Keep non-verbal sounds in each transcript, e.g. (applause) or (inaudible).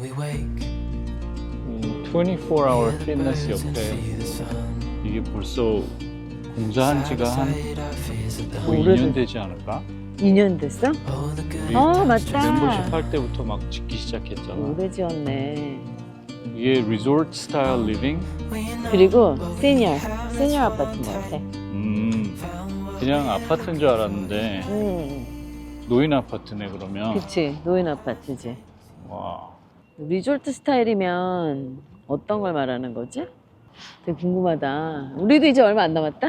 we wake. 음, 24hour fitness 옆에 이게 벌써 공사한 지가 한 거의 2년 되지 않을까? 2년 됐어? 우리 어, 맞다. 멤버십 할 때부터 막 짓기 시작했잖아. 오래 지었네. 이게 리조트 스타일 리빙? 그리고 시니어, 시니어 아파트인 것 같아. 음, 그냥 아파트인 줄 알았는데 음, 노인 아파트네 그러면. 그치. 노인 아파트지. 와, 리조트 스타일이면 어떤 걸 말하는 거지? 되게 궁금하다. 우리도 이제 얼마 안 남았다?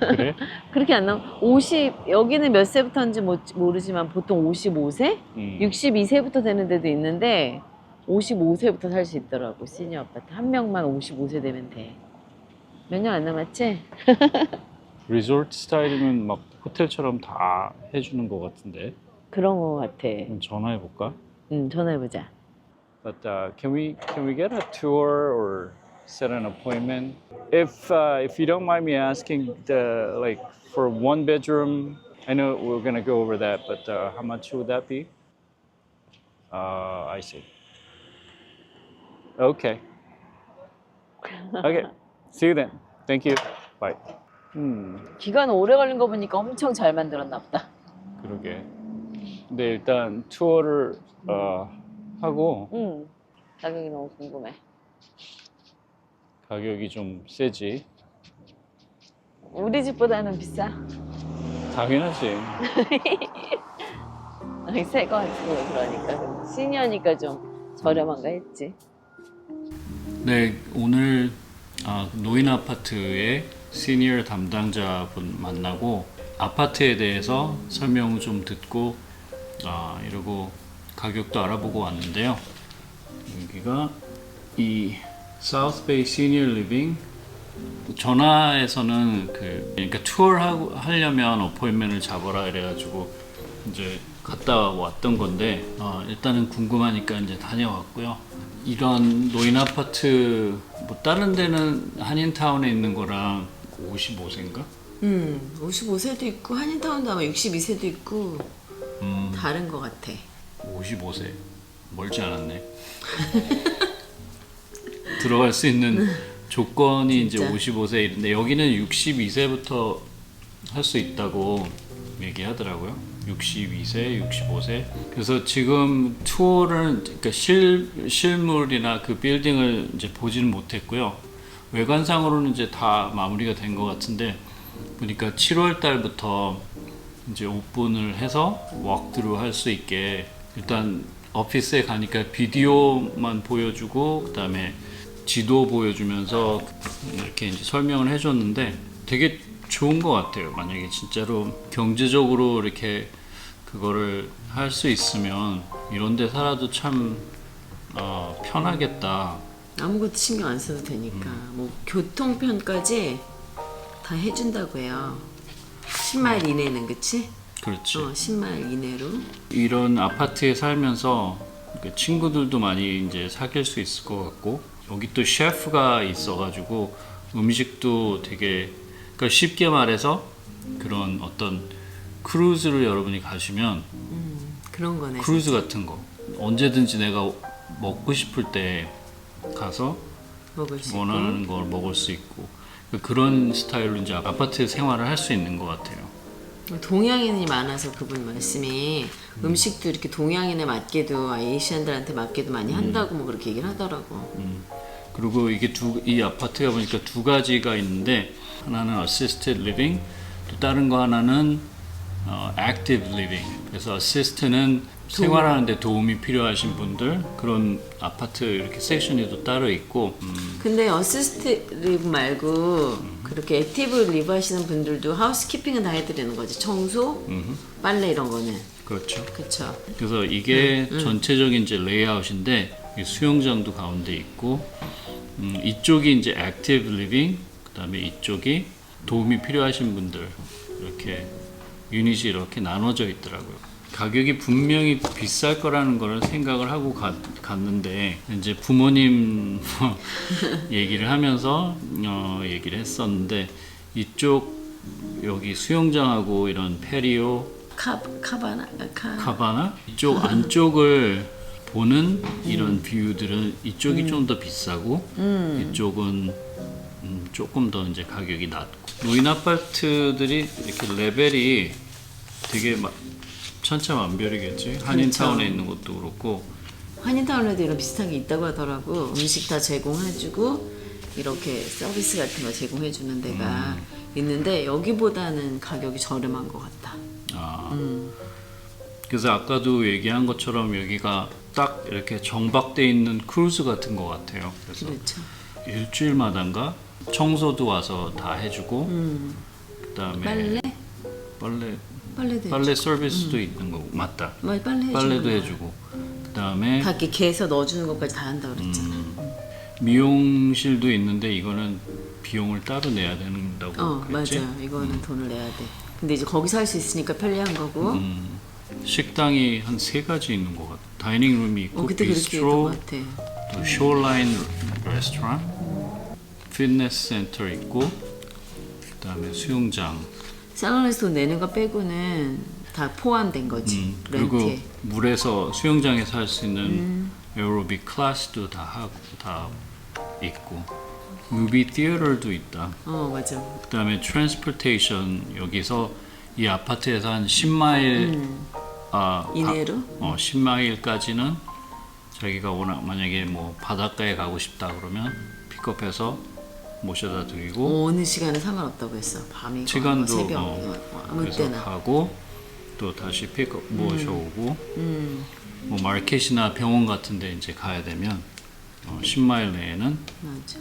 그래? (laughs) 그렇게 안 남, 50, 여기는 몇 세부터인지 모- 모르지만 보통 55세? 음. 62세부터 되는 데도 있는데 55세부터 살 수 있더라고 시니어 아파트 한 명만 55세 되면 돼. 몇 년 안 남았지? (laughs) 리조트 스타일이면 막 호텔처럼 다 해주는 것 같은데. 그런 거 같아. 그럼 전화해 볼까? 응 전화해보자. But uh, can we can we get a tour or set an appointment? If uh, if you don't mind me asking, the like for one bedroom, I know we're gonna go over that, but uh, how much would that be? Uh, I see. Okay. (laughs) Okay. See you then. Thank you. Bye. 음, 기간 오래 걸린 거 보니까 엄청 잘 만들었나 보다. 그러게. 근데 일단 투어를 어, 하고 응. 가격이 너무 궁금해. 가격이 좀 세지. 우리 집보다는 비싸. 당연하지. (laughs) 새거 같은 거 그러니까 시니어니까 좀 저렴한가 했지. 네, 오늘 아, 노인 아파트의 시니어 담당자분 만나고 아파트에 대해서 설명을 좀 듣고 아, 이러고 가격도 알아보고 왔는데요. 여기가 이 사우스 베이 시니어 리빙 전화에서는 그 그러니까 투어 하고 하려면 어포인트를 잡아라 이래가지고 이제 갔다 왔던 건데 어, 일단은 궁금하니까 이제 다녀왔고요. 이런 노인 아파트 뭐 다른 데는 한인타운에 있는 거랑 55세인가? 음, 55세도 있고 한인타운도 아마 62세도 있고 음, 다른 거 같아. 55세 멀지 않았네. (laughs) 들어갈 수 있는 조건이 이제 진짜? 55세인데 여기는 62세부터 할 수 있다고 얘기하더라고요. 62세, 65세. 그래서 지금 투어를 그러니까 실 실물이나 그 빌딩을 이제 보지는 못했고요. 외관상으로는 이제 다 마무리가 된 것 같은데 보니까 7월 달부터 이제 오픈을 해서 웍드루 할 수 있게 일단 오피스에 가니까 비디오만 보여주고 그다음에 지도 보여주면서 이렇게 이제 설명을 해줬는데 되게 좋은 것 같아요. 만약에 진짜로 경제적으로 이렇게 그거를 할 수 있으면 이런 데 살아도 참 어, 편하겠다. 아무것도 신경 안 써도 되니까 음. 뭐 교통편까지 다 해준다고 해요. 10마일 이내는 그치? 그렇지. 어, 10마일 이내로. 이런 아파트에 살면서 그 친구들도 많이 이제 사귈 수 있을 것 같고 여기 또 셰프가 있어가지고 음식도 되게 그러니까 쉽게 말해서 그런 어떤 크루즈를 여러분이 가시면 그런 거네. 크루즈 같은 거 언제든지 내가 먹고 싶을 때 가서 먹을 수 있고. 원하는 걸 먹을 수 있고 그런 스타일로 이제 아파트 생활을 할 수 있는 것 같아요. 동양인이 많아서 그분 말씀이 음. 식도 이렇게 동양인에 맞게도 아이시안들한테 맞게도 많이 한다고 뭐 그렇게 얘기를 하더라고. 그리고 이게 두 이 아파트가 보니까 두 가지가 있는데 하나는 assisted living 또 다른 거 하나는 어, active living 그래서 assist는 생활하는데 도움이 필요하신 분들 그런 아파트 이렇게 섹션이 또 따로 있고 음, 근데 어시스트 리브 말고 그렇게 액티브 리브 하시는 분들도 하우스키핑은 다 해드리는 거지. 청소, 빨래 이런 거는. 그렇죠. 그쵸. 그래서 이게 전체적인 이제 레이아웃인데 이 수영장도 가운데 있고 음, 이쪽이 이제 액티브 리빙 그다음에 이쪽이 도움이 필요하신 분들 이렇게 유닛이 이렇게 나눠져 있더라고요. 가격이 분명히 비쌀 거라는 걸 생각을 하고 가- 갔는데 이제 부모님 (laughs) 얘기를 하면서 어, 얘기를 했었는데 이쪽 여기 수영장하고 이런 페리오 카, 카바나? 아, 카, 카바나 이쪽 안쪽을 보는 이런 뷰들은 이쪽이 좀 더 비싸고 이쪽은 음, 조금 더 이제 가격이 낮고 노인 아파트들이 이렇게 레벨이 되게 막 천차만별이겠지 한인타운에 있는 것도 그렇고 한인타운에도 이런 비슷한 게 있다고 하더라고. 음식 다 제공해주고 이렇게 서비스 같은 거 제공해주는 데가 있는데 여기보다는 가격이 저렴한 것 같다. 아, 그래서 아까도 얘기한 것처럼 여기가 딱 이렇게 정박돼 있는 크루즈 같은 것 같아요. 그래서 그렇죠. 일주일마다인가 청소도 와서 다 해주고 그다음에 빨래? 빨래 빨래도 빨래 서비스도 있는 거고 맞다. 뭐 빨래 해주는 빨래도 거야. 해주고 그다음에 다 이렇게 개서 넣어주는 것까지 다 한다 그랬잖아. 음. 미용실도 있는데 이거는 비용을 따로 내야 된다고 어 그랬지? 맞아. 이거는 돈을 내야 돼. 근데 이제 거기서 할 수 있으니까 편리한 거고. 음, 식당이 한 세 가지 있는 것 같아. 다이닝 룸이 있고 어 그때 그렇게 했던 비스트로, 것 같아. 또 쇼라인 레스토랑, 피트니스 센터 있고 그다음에 수영장. 살롱에서 돈 내는 거 빼고는 다 포함된 거지. 음, 그리고 렌트에. 물에서 수영장에서 할 수 있는 음. 에어로빅 클래스도 다 하고 다 있고 무비 티어터도 있다. 어 맞아. 그다음에 트랜스포테이션 여기서 이 아파트에서 한 10마일 아, 음. 이내로? 가- 어, 10마일까지는 자기가 워낙 만약에 뭐 바닷가에 가고 싶다 그러면 픽업해서 모셔다 드리고 어느 시간에 상관없다고 했어. 밤이고 시간도 새벽 어, 뭐 아무 그래서 때나. 가고 또 다시 픽업 모셔오고 음 뭐 마켓이나 병원 같은데 이제 가야 되면 어, 10마일 내에는 맞아.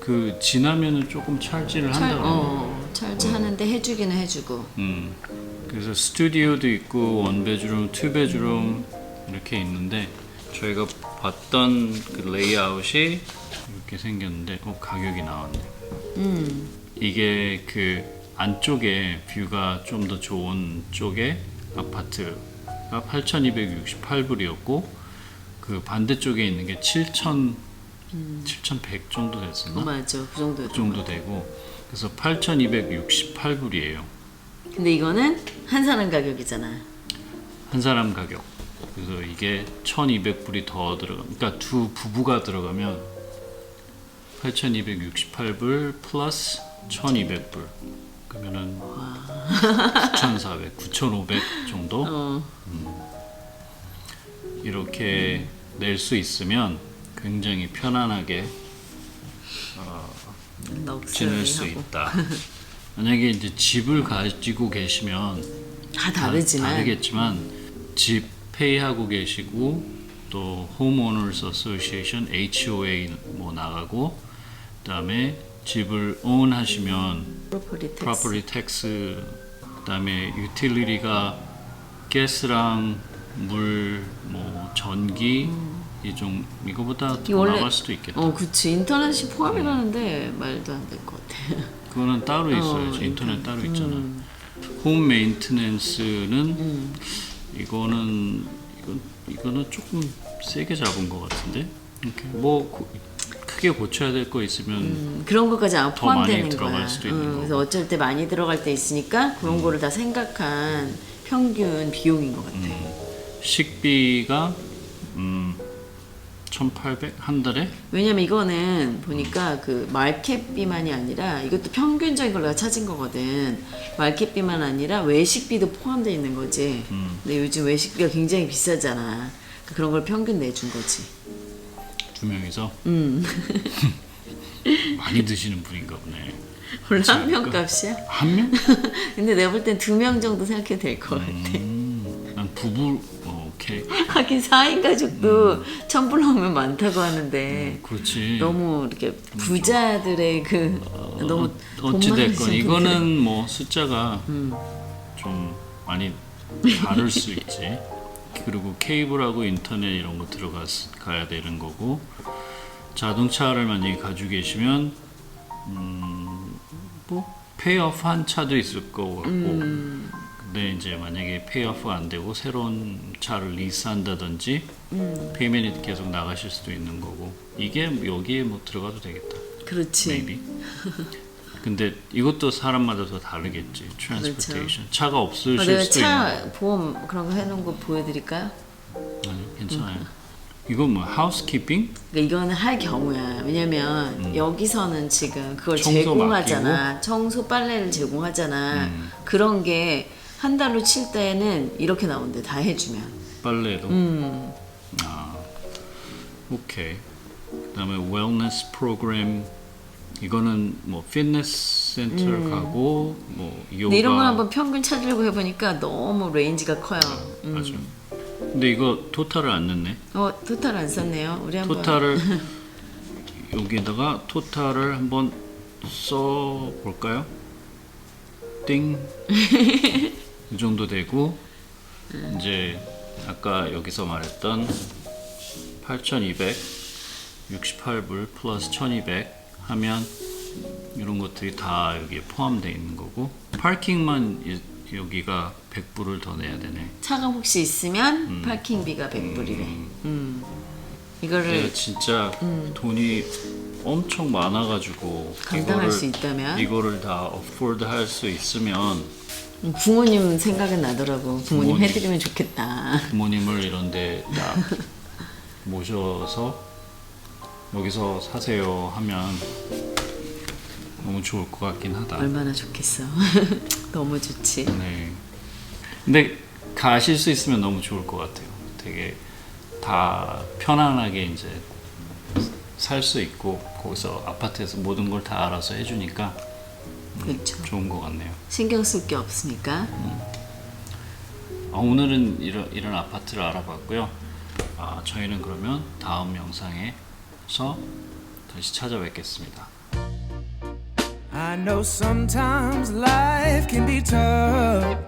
그 지나면은 조금 찰지를 찰, 한다고 어 찰지하는데 해주기는 해주고. 음, 그래서 스튜디오도 있고 원베드룸, 투베드룸 이렇게 있는데 저희가 봤던 그 레이아웃이 이렇게 생겼는데 어 가격이 나왔네. 음 이게 그 안쪽에 뷰가 좀 더 좋은 쪽에 아파트가 8,268불이었고 그 반대쪽에 있는 게 7,000 7,100 정도 어, 됐었나? 맞아. 그 정도. 그 정도 되고 그래서 8,268불이에요. 근데 이거는 한 사람 가격이잖아. 한 사람 가격. 그래서 이게 1,200불이 더 들어가. 그러니까 두 부부가 들어가면 8,268불 플러스 1,200불. 그러면은 9,400, 9,500 정도 어 이렇게 낼 수 있으면 굉장히 편안하게 지낼 수 넉살하고 있다. 만약에 이제 집을 가지고 계시면 다다 다르지만 다르겠지만 집 페이하고 계시고 또 홈오너스 어소시에이션 HOA 뭐 나가고 그다음에 집을 own 하시면 property tax 그다음에 유틸리티가 가스랑 물 뭐 전기 이종 이거보다 이더 원래- 나갈 수도 있겠다. 어 그치 인터넷이 포함이라는데 말도 안 될 것 같아. 그거는 따로 있어요. 어, 인터넷 따로 있잖아. 음. 홈 메인테넌스는 이거는 이건 이거는 조금 세게 잡은 것 같은데. 이렇게 뭐 고- 크게 고쳐야 될 거 있으면 음, 그런 것까지 안 포함되는 거야. 수도 있는 음. 그래서 어쩔 때 많이 들어갈 때 있으니까 그런 거를 다 생각한 평균 비용인 것 같아. 식비가 음 1,800 한 달에 왜냐면 이거는 보니까 그 마켓비만이 아니라 이것도 평균적인 걸 내가 찾은 거거든. 마켓비만 아니라 외식비도 포함되어 있는 거지. 음. 근데 요즘 외식비가 굉장히 비싸잖아. 그러니까 그런 걸 평균 내준 거지. 두 명이서 음. (laughs) 많이 드시는 분인가 보네. 원래 한 명 값이야? 한 명? (laughs) 근데 내가 볼 땐 두 명 정도 생각해도 될 것 같아. 음, 난 부부 어, (laughs) 오케이. 하긴 4인 가족도 천불 나오면 많다고 하는데 그렇지. 너무 이렇게 부자들의 그 너무 어, 돈 어찌 됐건 분들. 이거는 뭐 숫자가 좀 많이 다를 수 있지. 그리고 케이블하고 인터넷 이런 거 들어가 가야 되는 거고 자동차를 만약에 가지고 계시면 음, 뭐 페이오프 한 차도 있을 거 같고 음. 근데 이제 만약에 페이오프 안 되고 새로운 차를 리스한다든지 음. 페이మెం이 계속 나가실 수도 있는 거고 이게 여기에 뭐 들어가도 되겠다. 그렇지. maybe. (laughs) 근데 이것도 사람마다 더 다르겠지. 트랜스포테이션. 차가 없으실 어, 내가 수도 차 보험 그런 거 해놓은 거 보여드릴까요? 있는. 아니, 괜찮아요. 이건 뭐 하우스키핑? 그러니까 이거는 할 경우야. 왜냐면 여기서는 지금 그걸 음. 제공하잖아. 청소 빨래를 제공하잖아. 음. 그런 게 한 달로 칠 때는 이렇게 나오는데 다 해주면. 빨래도. 음. 아, 오케이. 그다음에 웰니스 프로그램 이거는 뭐 피트니스 센터 가고 뭐 요가. 음. 근데 이런 걸 한번 평균 찾으려고 해보니까 너무 레인지가 커요. 음. 맞아. 근데 이거 토탈을 안 넣네. 어 토탈 안 썼네요. 우리 한번. 토탈을 (laughs) 여기다가 토탈을 한번 써 볼까요? 띵. (laughs) 이 정도 되고 이제 아까 여기서 말했던 8,268불 플러스 1,200 하면 이런 것들이 다 여기에 포함되어 있는 거고 파킹만 이- 여기가 100불을 더 내야 되네. 차가 혹시 있으면 파킹비가 100불이래. 음. 이거를 내가 진짜 돈이 엄청 많아가지고 감당할 수 있다면? 이거를 다 afford 할수 있으면 부모님 생각은 나더라고. 부모님 부모님. 해드리면 좋겠다. 부모님을 이런데 딱 모셔서 여기서 사세요 하면 너무 좋을 것 같긴 하다. 얼마나 좋겠어. (laughs) 너무 좋지. 네. 근데 가실 수 있으면 너무 좋을 것 같아요. 되게 다 편안하게 이제 살 수 있고 거기서 아파트에서 모든 걸 다 알아서 해주니까 그렇죠. 좋은 것 같네요. 신경 쓸 게 없으니까. 아, 오늘은 이런, 이런 아파트를 알아봤고요. 아, 저희는 그러면 다음 영상에서 다시 찾아뵙겠습니다. I know sometimes life can be tough.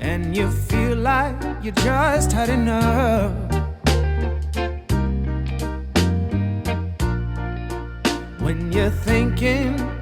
And you feel like you just had enough. You're thinking